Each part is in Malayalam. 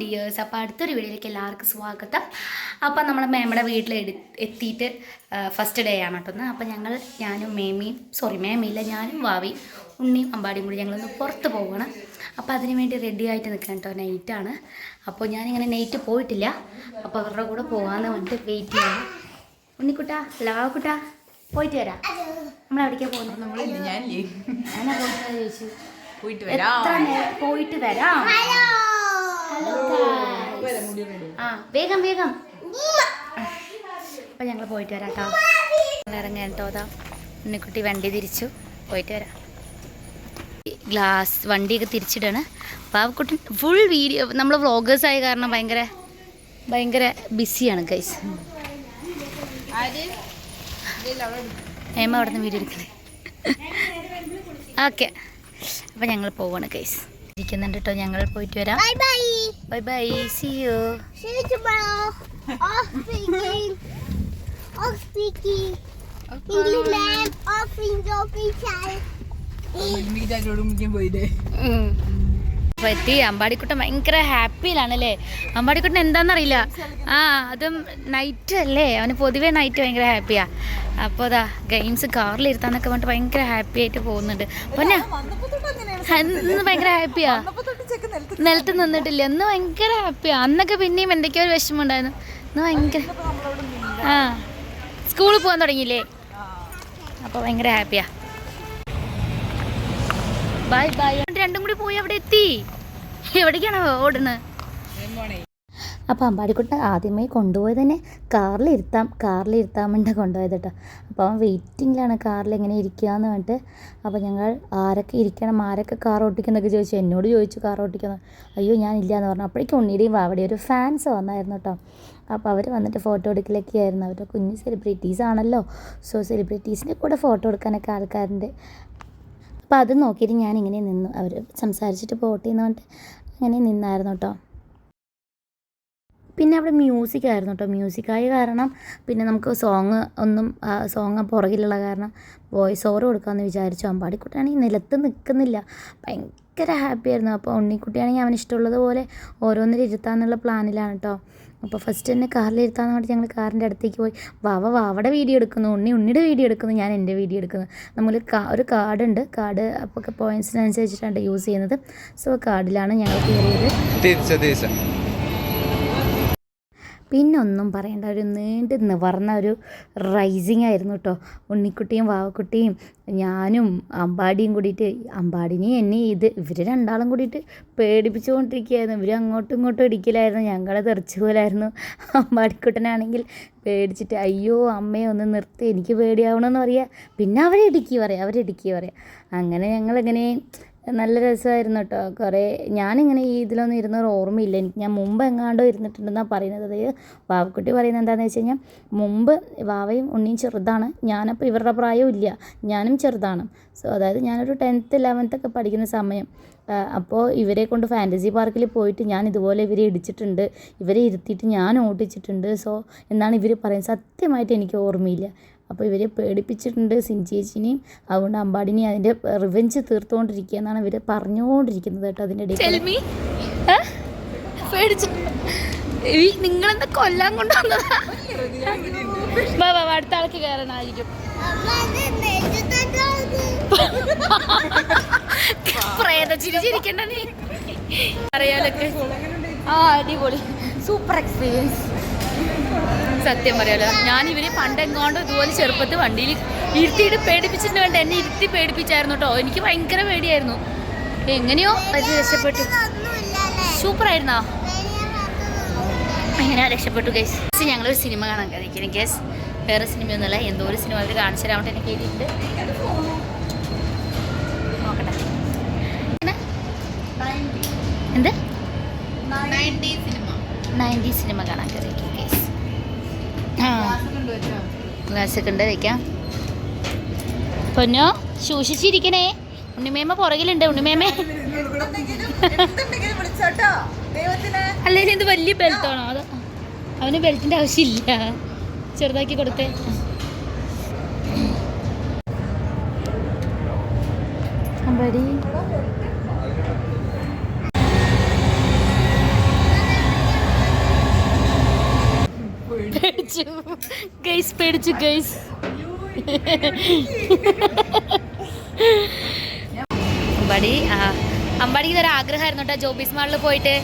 ഡിയേഴ്സ് അപ്പോൾ അടുത്തൊരു വീഡിയോയിലേക്ക് എല്ലാവർക്കും സ്വാഗതം. അപ്പോൾ നമ്മൾ മേമയുടെ വീട്ടിൽ എടു എത്തിയിട്ട് ഫസ്റ്റ് ഡേ ആണ് കേട്ടോ ഒന്ന് അപ്പോൾ ഞങ്ങൾ ഞാനും മേമിയും സോറി മേമയില്ല ഞാനും വാവി ഉണ്ണിയും അമ്പാടിയും കൂടി ഞങ്ങളൊന്ന് പുറത്ത് പോവുകയാണ് അപ്പോൾ അതിന് വേണ്ടി റെഡി ആയിട്ട് നിൽക്കണം കേട്ടോ നൈറ്റാണ് അപ്പോൾ ഞാനിങ്ങനെ നൈറ്റ് പോയിട്ടില്ല. അപ്പോൾ അവരുടെ കൂടെ പോകാമെന്ന് പറഞ്ഞിട്ട് വെയിറ്റ് ചെയ്യണം. ഉണ്ണിക്കുട്ടാ ലാവക്കുട്ടാ പോയിട്ട് വരാം. നമ്മൾ എവിടേക്കാണ് പോകുന്നത് നമ്മൾ ഞാൻ പോയിട്ട് ചോദിച്ചു? പോയിട്ട് വരാം. പോയിട്ട് വരാം? ആ വേഗം വേഗം. അപ്പൊ ഞങ്ങൾ പോയിട്ട് വരാം കേട്ടോ. ഇറങ്ങാൻ അതാ ഉണ്ണിക്കുട്ടി വണ്ടി തിരിച്ചു. പോയിട്ട് വരാം. ഗ്ലാസ് വണ്ടിയൊക്കെ തിരിച്ചിടാണ്. പാവക്കുട്ടി ഫുൾ വീഡിയോ നമ്മൾ വ്ളോഗേഴ്സ് ആയ കാരണം ഭയങ്കര ഭയങ്കര ബിസിയാണ് ഗൈസ് ഏമ അവിടെ നിന്ന് വീഡിയോ എടുക്കണേ ഓക്കെ അപ്പം ഞങ്ങൾ പോവാണ് ഗൈസ് ഇരിക്കുന്നുണ്ട് കേട്ടോ ഞങ്ങൾ പോയിട്ട് വരാം. ബൈ ബൈ സി യു എത്തി. അമ്പാടിക്കുട്ടൻ ഭയങ്കര ഹാപ്പിയിലാണ് അല്ലേ അമ്പാടിക്കുട്ടൻ എന്താണെന്നറിയില്ല ആ അതും നൈറ്റ് അല്ലേ? അവന് പൊതുവേ നൈറ്റ് ഭയങ്കര ഹാപ്പിയാ. അപ്പോൾ അതാ ഗെയിംസ് കാറിലിരുത്താന്നൊക്കെ പറഞ്ഞിട്ട് ഭയങ്കര ഹാപ്പി ആയിട്ട് പോകുന്നുണ്ട്. പൊന്നെ? ഇന്ന് ഭയങ്കര ഹാപ്പിയാ നിലത്ത് നിന്നിട്ടില്ല. ഇന്ന് ഭയങ്കര ഹാപ്പിയാ അന്നൊക്കെ പിന്നെയും എന്തൊക്കെയോ ഒരു വിഷമം ഉണ്ടായിരുന്നു ഇന്ന് ഭയങ്കര ആ. സ്കൂളിൽ പോകാൻ തുടങ്ങിയില്ലേ? അപ്പോൾ ഭയങ്കര ഹാപ്പിയാ ബൈ ബൈ രണ്ടും കൂടി പോയി അവിടെ എത്തി. എവിടേക്കാണോ ഓടുന്നത്? അപ്പോൾ അമ്പാടിക്കുട്ടൻ ആദ്യമേ കൊണ്ടുപോയത് തന്നെ കാറിലിരുത്താം കാറിലിരുത്താൻ വേണ്ടി കൊണ്ടുപോയത് കേട്ടോ. അപ്പോൾ അവൻ വെയിറ്റിങ്ങിലാണ് കാറിൽ എങ്ങനെ ഇരിക്കുക എന്ന് പറഞ്ഞിട്ട് അപ്പോൾ ഞങ്ങൾ ആരൊക്കെ ഇരിക്കണം ആരൊക്കെ കാർ ഓട്ടിക്കുന്നൊക്കെ ചോദിച്ചു. എന്നോട് ചോദിച്ചു കാർ ഓട്ടിക്കുന്നത്. അയ്യോ ഞാൻ ഇല്ല എന്ന് പറഞ്ഞു. അപ്പോഴേക്കും ഉണ്ണിയുടെയും അവിടെ ഒരു ഫാൻസ് വന്നായിരുന്നു കേട്ടോ. അപ്പോൾ അവർ വന്നിട്ട് ഫോട്ടോ എടുക്കലൊക്കെ ആയിരുന്നു അവരുടെ കുഞ്ഞ് സെലിബ്രിറ്റീസ് ആണല്ലോ. സോ സെലിബ്രിറ്റീസിന്റെ കൂടെ ഫോട്ടോ എടുക്കാനൊക്കെ ആൾക്കാരുണ്ട്. അപ്പോൾ അത് നോക്കിയിട്ട് ഞാൻ ഇങ്ങനെ നിന്നു. അവർ സംസാരിച്ചിട്ട് പോട്ടെ എന്ന് പറഞ്ഞിട്ട് അങ്ങനെ നിന്നായിരുന്നു കേട്ടോ. പിന്നെ അവിടെ മ്യൂസിക് ആയിരുന്നു കേട്ടോ മ്യൂസിക്കായ കാരണം പിന്നെ നമുക്ക് സോങ് ഒന്നും സോങ് പുറകിലുള്ള കാരണം വോയിസ് ഓവർ കൊടുക്കാമെന്ന് വിചാരിച്ചു. അമ്പാടിക്കുട്ടിയാണെങ്കിൽ നിലത്ത് നിൽക്കുന്നില്ല ഭയങ്കര ഹാപ്പി ആയിരുന്നു. അപ്പോൾ ഉണ്ണിക്കുട്ടിയാണെങ്കിൽ അവന് ഇഷ്ടമുള്ളതുപോലെ ഓരോന്നിൽ ഇരുത്താന്നുള്ള പ്ലാനിലാണ് കേട്ടോ അപ്പോൾ ഫസ്റ്റ് തന്നെ കാറിൽ ഇരുത്താന്ന് പറഞ്ഞിട്ട് ഞങ്ങൾ കാറിന്റെ അടുത്തേക്ക് പോയി. വാവ വാവയുടെ വീഡിയോ എടുക്കുന്നു. ഉണ്ണി ഉണ്ണിയുടെ വീഡിയോ എടുക്കുന്നു. ഞാൻ എന്റെ വീഡിയോ എടുക്കുന്നു. നമ്മൾ ഒരു കാർഡ് ഉണ്ട്. കാർഡ് അപ്പോൾ പോയിൻസിനനുസരിച്ചിട്ടാണ് യൂസ് ചെയ്യുന്നത്. സോ കാർഡിലാണ് ഞങ്ങൾ കയറിയത്. പിന്നെ ഒന്നും പറയണ്ട. ഒരു നീണ്ട് നിവർന്ന ഒരു റൈസിങ് ആയിരുന്നു കേട്ടോ ഉണ്ണിക്കുട്ടിയും വാവക്കുട്ടിയും ഞാനും അമ്പാടിയും കൂടിയിട്ട് അമ്പാടിനെയും എന്നെ ഇത് ഇവർ രണ്ടാളും കൂടിയിട്ട് പേടിപ്പിച്ചുകൊണ്ടിരിക്കുകയായിരുന്നു. ഇവർ അങ്ങോട്ടും ഇങ്ങോട്ടും ഇടിക്കലായിരുന്നു. ഞങ്ങളെ തെറിച്ചു പോലായിരുന്നു. അമ്പാടിക്കുട്ടനാണെങ്കിൽ പേടിച്ചിട്ട് അയ്യോ അമ്മയെ ഒന്ന് നിർത്തി എനിക്ക് പേടിയാവണമെന്ന് പറയുക പിന്നെ അവരെ ഇടുക്കി പറയാം അവരെ ഇടുക്കി പറയാം. അങ്ങനെ ഞങ്ങളിങ്ങനെ നല്ല രസമായിരുന്നു കേട്ടോ. കുറേ ഞാനിങ്ങനെ ഈ ഇതിലൊന്നും ഇരുന്ന ഓർമ്മയില്ല. എനിക്ക് ഞാൻ മുമ്പ് എങ്ങാണ്ടോ ഇരുന്നിട്ടുണ്ടെന്നാണ് പറയുന്നത്. അതായത് വാവക്കുട്ടി പറയുന്നത് എന്താണെന്ന് വെച്ച് കഴിഞ്ഞാൽ മുമ്പ് വാവയും ഉണ്ണിയും ചെറുതാണ്. ഞാനപ്പോൾ ഇവരുടെ പ്രായവും ഇല്ല. ഞാനും ചെറുതാണ്. സോ അതായത് ഞാനൊരു ടെൻത്ത് ലെവൻത്തൊക്കെ പഠിക്കുന്ന സമയം. അപ്പോൾ ഇവരെ കൊണ്ട് ഫാന്റസി പാർക്കിൽ പോയിട്ട് ഞാൻ ഇതുപോലെ ഇവരെ ഇടിച്ചിട്ടുണ്ട്. ഇവരെ ഇരുത്തിയിട്ട് ഞാൻ ഓടിച്ചിട്ടുണ്ട്. സോ എന്നാണ് ഇവർ പറയുന്നത്. സത്യമായിട്ട് എനിക്ക് ഓർമ്മയില്ല. അപ്പോൾ ഇവരെ പേടിപ്പിച്ചിട്ടുണ്ട് സിഞ്ചേച്ചിനെയും അതുകൊണ്ട് അമ്പാടിനെയും അതിന്റെ റിവെഞ്ച് തീർത്തുകൊണ്ടിരിക്കുക എന്നാണ് ഇവർ പറഞ്ഞുകൊണ്ടിരിക്കുന്നത് കേട്ടോ അതിന്റെ ഇടയിൽ. പേടിച്ചു. നിങ്ങളെന്താ കൊല്ലാൻ കൊണ്ടുവന്നതാ? വാ, വാ, വാ, അടുത്ത ആൾക്ക് കയറാനായിരിക്കും പ്രേത ചിരിച്ചിരിക്കണ്ട നീ. അറിയാലൊക്കെ ആ അടിപൊളി. സൂപ്പർ എക്സ്പീരിയൻസ് സത്യം പറയാലോ. ഞാൻ ഇവരെ പണ്ട് എങ്ങോണ്ടോ ഇതുപോലെ ചെറുപ്പത്തിൽ വണ്ടിയിൽ ഇരുത്തിയിട്ട് പേടിപ്പിച്ചിട്ട് വേണ്ട എന്നെ ഇരുത്തി പേടിപ്പിച്ചായിരുന്നു കേട്ടോ. എനിക്ക് ഭയങ്കര പേടിയായിരുന്നു. എങ്ങനെയോ അത് രക്ഷപ്പെട്ടു. സൂപ്പർ ആയിരുന്നോ അങ്ങനെ രക്ഷപ്പെട്ടു ഗൈസ് ഞങ്ങളൊരു സിനിമ കാണാൻ കഴിക്കണം കേസ് വേറെ സിനിമയൊന്നുമല്ല എന്തോ ഒരു സിനിമ അവർ കാണിച്ചു തരാമോ എനിക്ക് എഴുതിയിട്ടുണ്ട് നോക്കട്ടെ? എന്ത്? നയന്റി സിനിമ കാണാൻ കയറി. ഗ്ലാസ്സൊക്കെ ഉണ്ട് വയ്ക്കാം പൊന്നോ സൂക്ഷിച്ചിരിക്കണേ. ഉണ്ണിമേമ പുറകിലുണ്ട് ഉണ്ണിമേമേ അല്ലെങ്കിൽ ഇത് വലിയ ബെൽറ്റാണോ അത് അവന് ബെൽറ്റിന്റെ ആവശ്യമില്ല. ചെറുതാക്കി കൊടുത്തേ. അമ്പടി. പേടിച്ചു. ഗൈസ് പേടിച്ചു ഗൈസ്. അമ്പാടി ആ അമ്പാടിക്ക് ഇതൊരു ആഗ്രഹമായിരുന്നു കേട്ടോ ജോബീസ് മാളിൽ പോയിട്ട്.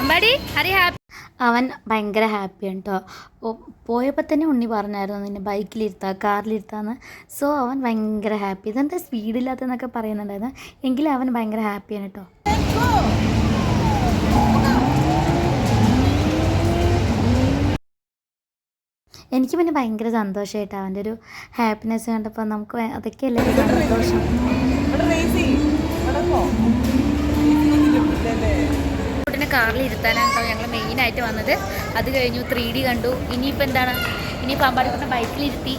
അമ്പാടി ഹരി ഹാപ്പി അവൻ ഭയങ്കര ഹാപ്പിയാണ് കേട്ടോ. പോയപ്പോൾ തന്നെ ഉണ്ണി പറഞ്ഞായിരുന്നു നിന്നെ ബൈക്കിലിരുത്താം കാറിലിരുത്താന്ന്. സോ അവൻ ഭയങ്കര ഹാപ്പി ഇതെന്താ സ്പീഡില്ലാത്തതെന്നൊക്കെ പറയുന്നുണ്ടായിരുന്നു. എങ്കിലും അവൻ ഭയങ്കര ഹാപ്പിയാണ് കേട്ടോ. എനിക്ക് പിന്നെ ഭയങ്കര സന്തോഷമായിട്ട് അവന്റെ ഒരു ഹാപ്പിനെസ് കണ്ടപ്പോൾ നമുക്ക് അതൊക്കെയല്ലേ സന്തോഷം? കുട്ടിനെ കാറിൽ ഇരുത്താനാണ് ഞങ്ങൾ മെയിനായിട്ട് വന്നത്. അത് കഴിഞ്ഞു ത്രീ ഡി കണ്ടു. ഇനിയിപ്പോൾ എന്താണ്? ഇനിയിപ്പോൾ അമ്പാടിക്കുട്ടനെ ബൈക്കിലിരുത്തി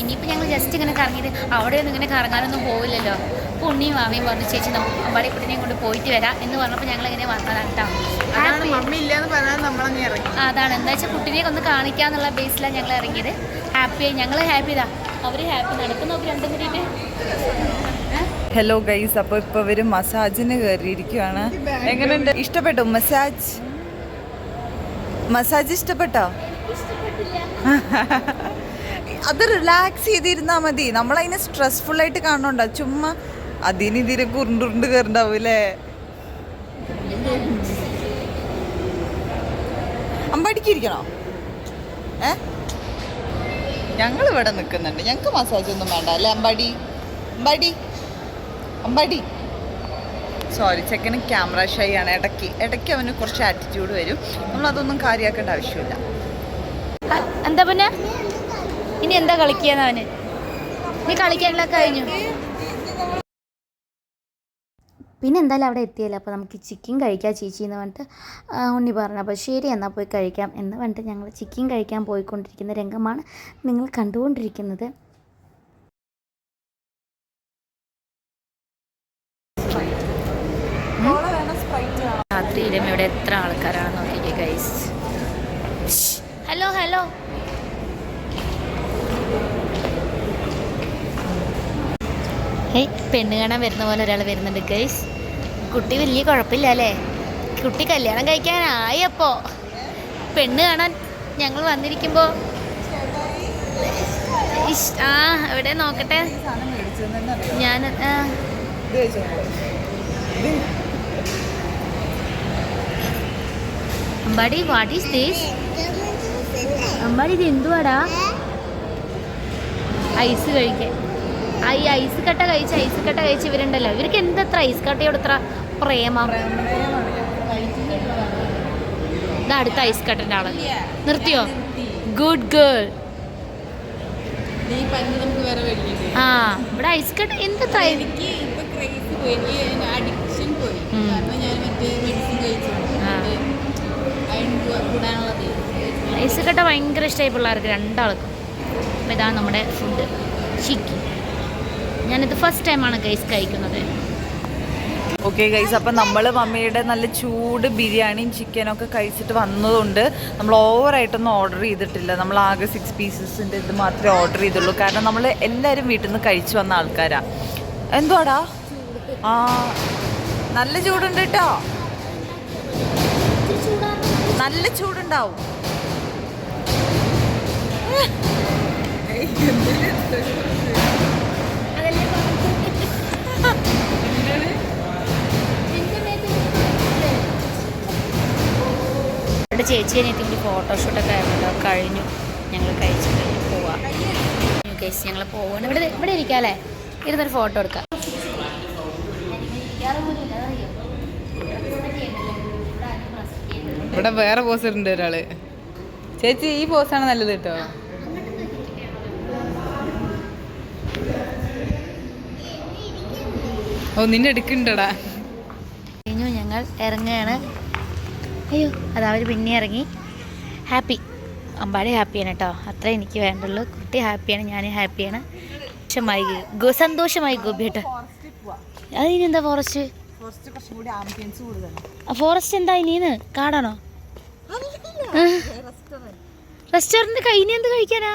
ഇനിയിപ്പോൾ ഞങ്ങൾ ജസ്റ്റ് ഇങ്ങനെ കറങ്ങിയിട്ട് അവിടെയൊന്നും ഇങ്ങനെ കറങ്ങാനൊന്നും പോവില്ലല്ലോ. അപ്പോൾ ഉണ്ണിയും മാമിയും പറഞ്ഞു ചേച്ചി നമുക്ക് അമ്പാടിക്കുട്ടനെയും കൊണ്ട് പോയിട്ട് വരാം. എന്ന് പറഞ്ഞപ്പോൾ ഞങ്ങൾ ഇങ്ങനെ വന്നതാണ് കേട്ടോ അതാണ് മമ്മി ഇല്ലാന്ന് പറഞ്ഞാൽ നമ്മളങ്ങ് ഇറങ്ങി. അതാണ്. എന്താ വെച്ചാൽ കുട്ടീനെ ഒന്ന് കാണിക്കാന്നുള്ള ബേസിലാണ് ഞങ്ങൾ ഇറങ്ങിയത്. ഹാപ്പിയായി ഞങ്ങൾ ഹാപ്പി ഇതാ. അവർ ഹാപ്പി നടക്കുന്നു അവർ രണ്ടും കൂടിയിട്ട് ഹലോ ഗൈസ് അപ്പോൾ ഇപ്പോൾ ഇവർ മസാജിന് കയറിയിരിക്കുവാണ്. എങ്ങനെയുണ്ട് ഇഷ്ടപ്പെട്ടോ? മസാജ്? മസാജ് ഇഷ്ടപ്പെട്ടോ? അത് റിലാക്സ് ചെയ്തിരുന്നാൽ മതി. നമ്മളതിനെ സ്ട്രെസ്ഫുള്ളായിട്ട് ആയിട്ട് കാണണ്ട ചുമ്മാ അതിന് ഇതിന് കയറണ്ടാവൂല്ലേ കയറുണ്ടാവൂലേ അമ്പടിക്കിരിക്കണോ? ഏ? ഞങ്ങൾ ഇവിടെ നിൽക്കുന്നുണ്ട് ഞങ്ങൾക്ക് മസാജ് ഒന്നും വേണ്ട അല്ലേ അമ്പാടി? അമ്പാടി? അമ്പാടി? സോറി ചെക്കന് ക്യാമറ ഷൈ ആണ്. ഇടയ്ക്ക് ഇടയ്ക്ക് അവന് കുറച്ച് ആറ്റിറ്റ്യൂഡ് വരും. നമ്മൾ അതൊന്നും കാര്യമാക്കേണ്ട ആവശ്യമില്ല. എന്താ പിന്നെ? ഇനി എന്താ കളിക്കാന്ന് അവന്? നീ കളിക്കാനുള്ള കഴിഞ്ഞു? പിന്നെ എന്തായാലും അവിടെ എത്തിയല്ലോ. അപ്പോൾ നമുക്ക് ചിക്കൻ കഴിക്കാം ചേച്ചി എന്ന് പറഞ്ഞിട്ട് ഉണ്ണി പറഞ്ഞു. അപ്പോൾ ശരി എന്നാൽ പോയി കഴിക്കാം എന്ന് പറഞ്ഞിട്ട് ഞങ്ങൾ ചിക്കൻ കഴിക്കാൻ പോയിക്കൊണ്ടിരിക്കുന്ന രംഗമാണ് നിങ്ങൾ കണ്ടുകൊണ്ടിരിക്കുന്നത്. രാത്രിയിലും ഇവിടെ എത്ര ആൾക്കാരാണെന്ന് നോക്കിക്കേ ഗൈസ് ഹലോ ഹലോ ഹേയ് പെണ്ണ് കാണാൻ വരുന്ന പോലെ ഒരാൾ വരുന്നുണ്ട് ഗൈസ് കുട്ടി വലിയ കുഴപ്പമില്ല അല്ലേ കുട്ടി കല്യാണം കഴിക്കാനായി അപ്പോൾ പെണ്ണ് കാണാൻ ഞങ്ങൾ വന്നിരിക്കുമ്പോൾ ഇഷ്- ആ എവിടെ നോക്കട്ടെ? ഞാൻ Ambadi what is these Ambadi ഇത് എന്തുവാടാ? ഐസ് കഴിക്കാൻ. ഈ ഐസ് കട്ട കഴിച്ച് ഐസ് കട്ട കഴിച്ച് ഇവരുണ്ടല്ലോ. ഇവർക്ക് എന്തത്ര ഐസ് കട്ടയോട് ഇത്ര പ്രേമം? അടുത്ത ഐസ് കട്ടന്റെ ആൾ. നിർത്തിയോ? Good girl. ആ ഇവിടെ ഐസ് കട്ട എന്തത്ര ഐസ് കട്ട ഭയങ്കര ഇഷ്ടമായി പിള്ളേർക്ക് രണ്ടാൾക്കും. ഇതാണ് നമ്മുടെ ഫുഡ് ചിക്കി ഞാനിത് ഫസ്റ്റ് ടൈമാണ് ഗൈസ് കഴിക്കുന്നത്. ഓക്കെ ഗൈസ് അപ്പം നമ്മൾ മമ്മിയുടെ നല്ല ചൂട് ബിരിയാണിയും ചിക്കനും ഒക്കെ കഴിച്ചിട്ട് വന്നതുകൊണ്ട് നമ്മൾ ഓവറായിട്ടൊന്നും ഓർഡർ ചെയ്തിട്ടില്ല. നമ്മൾ ആകെ സിക്സ് പീസസിന്റെ ഇത് മാത്രമേ ഓർഡർ ചെയ്തുള്ളൂ. കാരണം നമ്മൾ എല്ലാവരും വീട്ടിൽ നിന്ന് കഴിച്ചു വന്ന ആൾക്കാരാ. എന്തുവാടാ? ആ നല്ല ചൂടുണ്ട് കേട്ടോ നല്ല ചൂടുണ്ടാവും. ഇവിടെ ചേച്ചി കൂടി ഫോട്ടോഷൂട്ടൊക്കെ ആയിരുന്നല്ലോ കഴിഞ്ഞു. ഞങ്ങൾ കഴിച്ചു കഴിഞ്ഞു പോവാം. ഗൈസ് ഞങ്ങൾ പോവാണ്. ഇവിടെ ഇവിടെ ഇരിക്കാം അല്ലേ? ഇരുന്നൊരു ഫോട്ടോ എടുക്കാം. ഇവിടെ വേറെ പോസ് ഉണ്ട് ഒരാൾ. ചേച്ചി ഈ പോസാണ് നല്ലത് കേട്ടോ. ഓ നിന്നെ എടുക്കണ്ടടാ. കഴിഞ്ഞു ഞങ്ങൾ ഇറങ്ങുകയാണ്. അയ്യോ അത് അവർ പിന്നെ ഇറങ്ങി. ഹാപ്പി അമ്പാടി ഹാപ്പിയാണ് കേട്ടോ അത്ര എനിക്ക് വേണ്ടുള്ളൂ. കുട്ടി ഹാപ്പിയാണ് ഞാൻ ഹാപ്പിയാണ് സന്തോഷമായി ഗോ സന്തോഷമായി ഗോപി കേട്ടോ ഫോറസ്റ്റ് കുറച്ചും കൂടി ആംബിയൻസ് കൂടുതലാണ് ഫോറസ്റ്റ് എന്താ ഇനിന്ന് കാടാണോ? റെസ്റ്റോറന്റ് കഴിഞ്ഞ എന്ത് കഴിക്കാനാ?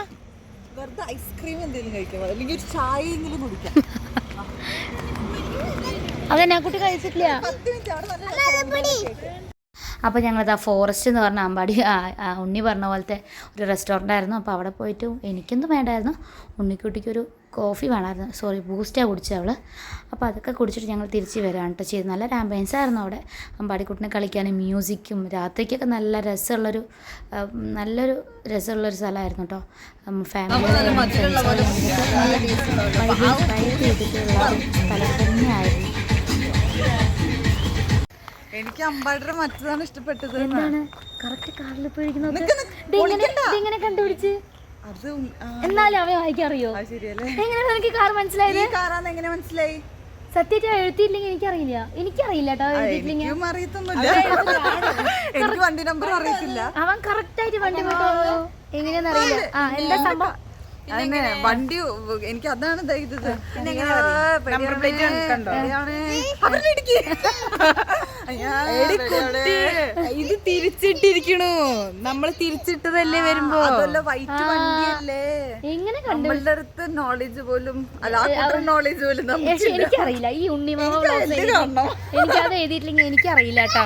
വെറുതെ ഐസ്ക്രീം എന്തെങ്കിലും കഴിക്കാം അല്ലെങ്കിൽ ഒരു ചായ എങ്കിലും കുടിക്കാം. അതെന്നാ കുട്ടി കഴിച്ചിട്ടില്ല? അപ്പോൾ ഞങ്ങളത് ആ ഫോറസ്റ്റ് എന്ന് പറഞ്ഞ അമ്പാടി ഉണ്ണി പറഞ്ഞ പോലത്തെ ഒരു റെസ്റ്റോറന്റ് ആയിരുന്നു. അപ്പോൾ അവിടെ പോയിട്ട് എനിക്കൊന്നും വേണ്ടായിരുന്നു. ഉണ്ണിക്കുട്ടിക്ക് ഒരു കോഫി വേണമായിരുന്നു സോറി ബൂസ്റ്റാണ് കുടിച്ചത് അവൾ അപ്പോൾ അതൊക്കെ കുടിച്ചിട്ട് ഞങ്ങൾ തിരിച്ച് വരാൻ കേട്ടോ ചെയ്ത് നല്ല ആംബിയൻസ് ആയിരുന്നു അവിടെ. അമ്പാടിക്കുട്ടിനെ കളിക്കാനും മ്യൂസിക്കും രാത്രിക്കൊക്കെ നല്ല രസമുള്ളൊരു നല്ലൊരു രസമുള്ളൊരു സ്ഥലമായിരുന്നു കേട്ടോ ഫാമിലി ചെയ്തിട്ടുള്ള ഒരു സ്ഥലം തന്നെയായിരുന്നു. എനിക്ക് അമ്പാടിയുടെ മറ്റതാണ് ഇഷ്ടപ്പെട്ടത്. എന്താണ്? കറക്റ്റ് കാറിൽ പോയിരിക്കുന്നത് കണ്ടുപിടിച്ച്. അത് എന്നാലും അവൻ ശരിയല്ലേ. എങ്ങനെയാണ് എനിക്ക് കാർ മനസ്സിലായത്? കാറാന്ന് എങ്ങനെ മനസ്സിലായി? സത്യമായിട്ട് എഴുത്തിയില്ലെങ്കിൽ എനിക്കറിയില്ല. എനിക്കറിയില്ല കേട്ടോ വണ്ടി നമ്പർ അറിയത്തില്ല. അവൻ കറക്റ്റ് ആയിട്ട് വണ്ടി എങ്ങനെയാണെന്നറിയില്ല. ആ എന്താ സംഭവം? അതന്നെ വണ്ടി എനിക്ക് അതാണ് ഇത്. ഇത്. നമ്പർ പ്ലേറ്റ് കണ്ടോ അവരിടിക്ക്. അയ്യാ, പേടിയാണ്. ഇത് തിരിച്ചിട്ടിരിക്കണു. നമ്മൾ തിരിച്ചിട്ടതല്ലേ വരുമ്പോ? അതല്ല വൈറ്റ് വണ്ടിയല്ലേ. എങ്ങനെ കണ്ടു? നമ്മളുടെ അടുത്ത് നോളേജ് പോലും അല്ല നോളേജ് പോലും എനിക്കറിയില്ല. ഈ കാണണം? എനിക്കത് എഴുതിയിട്ടില്ലെങ്കിൽ എനിക്കറിയില്ല കേട്ടോ.